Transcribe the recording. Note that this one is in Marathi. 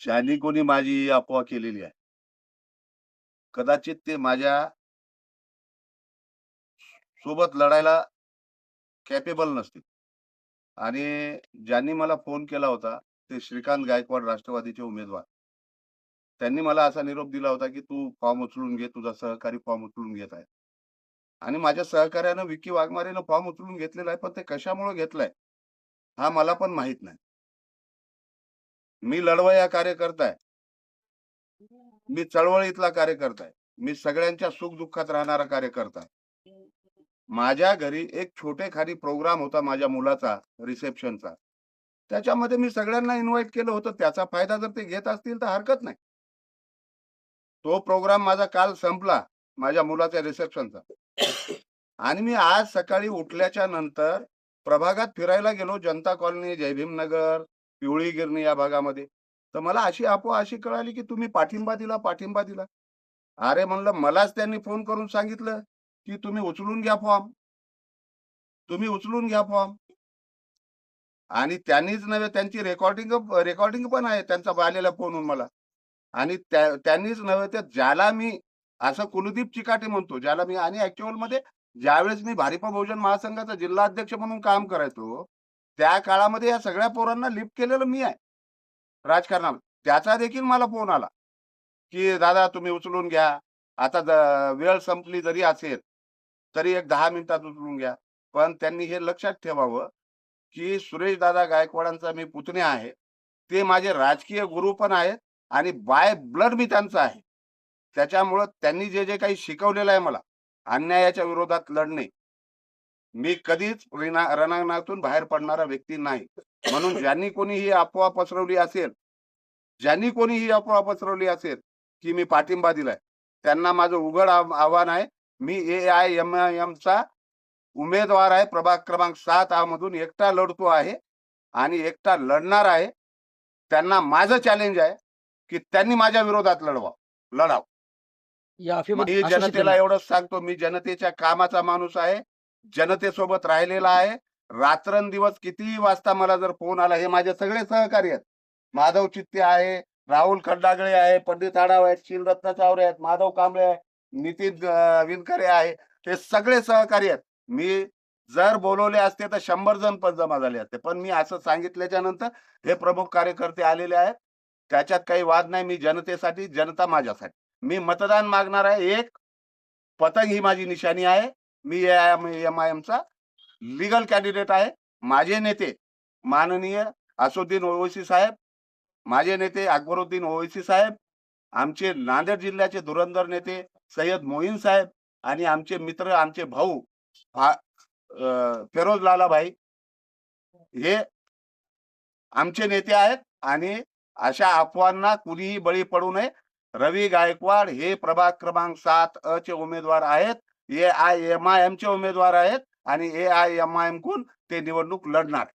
शहाणी कोणी माझी अपवा अफवा केलेली आहे. कदाचित ते माझ्या सोबत लढायला कॅपेबल नसतील. आणि ज्यांनी मला फोन केला होता ते श्रीकांत गायकवाड राष्ट्रवादीचे उमेदवार. त्यांनी मला असा निरोप दिला होता की तू फॉर्म उचलून घे तुझा सहकारी फॉर्म उचलून घेत आहे. आणि माझ्या सहकार्यानं विकी वाघमारेनं फॉर्म उचलून घेतलेला आहे पण ते कशामुळे घेतलाय हा मला पण माहीत नाही. मी लढवया कार्यकर्ता आहे मी चळवळीतला कार्यकर्ता आहे मी सगळ्यांच्या सुख दुःखात राहणारा कार्यकर्ता आहे माझ्या घरी एक छोटे खाली प्रोग्राम होता माझ्या मुलाचा रिसेप्शनचा. त्याच्यामध्ये मी सगळ्यांना इन्व्हाइट केलं होतं. त्याचा फायदा जर ते घेत असतील तर हरकत नाही. तो प्रोग्राम माझा काल संपला माझ्या मुलाच्या रिसेप्शनचा. आणि मी आज सकाळी उठल्याच्या नंतर प्रभागात फिरायला गेलो जनता कॉलनी जयभीमनगर पिवळी गिरणी या भागामध्ये. तर मला अशी अफवा अशी कळाली की तुम्ही पाठिंबा दिला पाठिंबा दिला. अरे म्हणलं मलाच त्यांनी फोन करून सांगितलं की तुम्ही उचलून घ्या फॉर्म. तुम्ही उचलून घ्या फॉर्म. आणि त्यांनीच नव्हे त्यांची रेकॉर्डिंग रेकॉर्डिंग पण आहे त्यांचा आलेला फोनहून मला. आणि त्या- त्यांनीच नव्हे तर ज्याला मी असं कुलदीप चिकाटे म्हणतो ज्याला मी आणि ऍक्च्युअलमध्ये ज्यावेळेस मी भारिप बहुजन महासंघाचा जिल्हा अध्यक्ष म्हणून काम करायचो त्या काळामध्ये या सगळ्या पोरांना लिफ्ट केलेलं मी आहे. राजकारणामध्ये. त्याचा देखील मला फोन आला की दादा तुम्ही उचलून घ्या. आता वेळ संपली जरी असेल तरी एक दहा मिनिटात उचलून घ्या. पण त्यांनी हे लक्षात ठेवावं की सुरेश दादा गायकवाडांचा मी पुतणे आहे. ते माझे राजकीय गुरु पण आहेत आणि बाय ब्लड मी त्यांचा आहे. त्याच्यामुळं त्यांनी जे जे काही शिकवलेलं आहे मला अन्यायाच्या विरोधात लढणे मी कधीच रणांगणातून बाहेर पडणारा व्यक्ती नाही. म्हणून ज्यांनी कोणी ही अफवा पसरवली असेल ज्यांनी कोणी ही अफवा पसरवली असेल की मी पाठिंबा दिलाय. त्यांना माझं उघड आव- आव्हान आहे. मी ए आय एम एम चा उमेदवार आहे. प्रभाग क्रमांक सात आ मधून एकटा लढतो आहे आणि एकटा लढणार आहे. त्यांना माझं चॅलेंज आहे की त्यांनी माझ्या विरोधात लढवा लढाव. मी जनतेला एवढंच सांगतो. मी जनतेच्या कामाचा माणूस आहे. जनतेसोबत राहिलेला आहे. रात्रंदिवस कितीही वाजता मला जर फोन आला हे माझे सगळे सहकारी आहेत. माधव चित्ते आहे राहुल खड्डागळे आहे पंडित आढाव आहेत शिलरत्न चावरे आहेत माधव कांबळे आहे नितीन विनकरे आहे हे सगळे सहकारी आहेत. मी जर बोलवले असते तर शंभर जण पण जमा झाले असते. पण मी असं सांगितल्याच्या नंतर हे प्रमुख कार्यकर्ते आलेले आहेत. त्याच्यात काही वाद नाही. मी जनतेसाठी जनता माझ्यासाठी. मी मतदान मागणार आहे. एक पतंग ही माझी निशाणी आहे. मी एम आय एमचा लिगल कॅन्डिडेट आहे. माझे नेते माननीय असुद्दीन ओवैसी साहेब माझे नेते अकबरुद्दीन ओवैसी साहेब आमचे नांदेड जिल्ह्याचे धुरंधर नेते सय्यद मोईन साहेब आणि आमचे मित्र आमचे भाऊ भा- अं, फेरोज लालाभाई हे आमचे नेते आहेत आणि अशा अफवांना कुणीही बळी पडू नये. रवी गायकवाड हे प्रभाग क्रमांक सात अ चे उमेदवार आहेत. A I M I M चे उमेदवार आहेत आणि A I M I M कोण? ते निवडणूक लढणार.